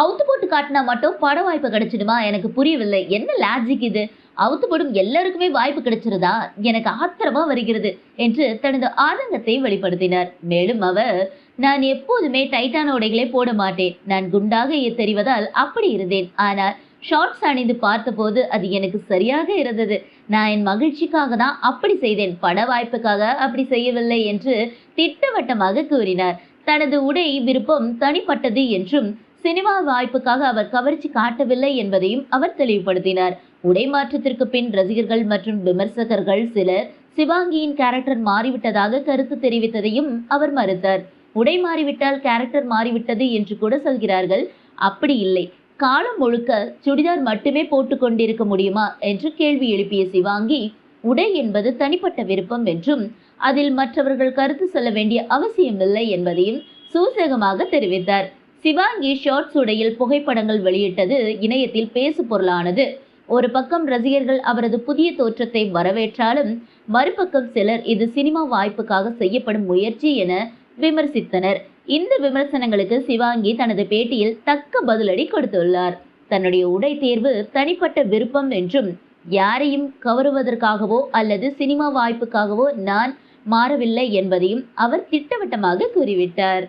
அவுத்து போட்டு காட்டினா மட்டும் பட வாய்ப்பு கிடைச்சிடுமா? எனக்கு புரியவில்லை. என்ன லாஜிக் இது? அவுத்து போடும் எல்லாருக்குமே வாய்ப்பு கிடைச்சிருதா? எனக்கு ஆத்திரமா வருகிறது என்று தனது ஆதங்கத்தை வெளிப்படுத்தினார். மேலும் அவர் நான் எப்போதுமே டைட்டான உடைகளை போட மாட்டேன். நான் குண்டாக தெரிவதால் அப்படி இருந்தேன். ஆனால் ஷார்ட்ஸ் அணிந்து பார்த்தபோது அது எனக்கு சரியாக இருந்தது. நான் என் மகிழ்ச்சிக்காக தான் அப்படி செய்தேன். பட வாய்ப்புக்காக அப்படி செய்யவில்லை என்று திட்டவட்டமாக கூறினார். தனது உடை விருப்பம் தனிப்பட்டது என்றும் சினிமா வாய்ப்புக்காக அவர் கவர்ச்சி காட்டவில்லை என்பதையும் அவர் தெளிவுபடுத்தினார். உடை மாற்றத்திற்கு பின் ரசிகர்கள் மற்றும் விமர்சகர்கள் சிலர் சிவாங்கியின் கேரக்டர் மாறிவிட்டதாக கருத்து தெரிவித்ததையும் அவர் மறுத்தார். உடை மாறிவிட்டால் கேரக்டர் மாறிவிட்டது என்று கூட சொல்கிறார்கள். அப்படி இல்லை. காலம் முழுக்க சுடிதார் மட்டுமே போட்டு கொண்டிருக்க முடியுமா என்று கேள்வி எழுப்பிய சிவாங்கி உடை என்பது தனிப்பட்ட விருப்பம் என்றும் அதில் மற்றவர்கள் கருத்து சொல்ல வேண்டிய அவசியமில்லை என்பதையும் சூசகமாக தெரிவித்தார். சிவாங்கி ஷார்ட்ஸ் உடையில் புகைப்படங்கள் வெளியிட்டது இணையத்தில் பேசு பொருளானது. ஒரு பக்கம் ரசிகர்கள் அவரது புதிய தோற்றத்தை வரவேற்றாலும் மறுபக்கம் சிலர் இது சினிமா வாய்ப்புக்காக செய்யப்படும் முயற்சி என விமர்சித்தனர். இந்த விமர்சனங்களுக்கு சிவாங்கி தனது பேட்டியில் தக்க பதிலடி கொடுத்துள்ளார். தன்னுடைய உடை தேர்வு தனிப்பட்ட விருப்பம் என்றும் யாரையும் கவருவதற்காகவோ அல்லது சினிமா வாய்ப்புக்காகவோ நான் மாறவில்லை என்பதையும் அவர் திட்டவட்டமாக கூறிவிட்டார்.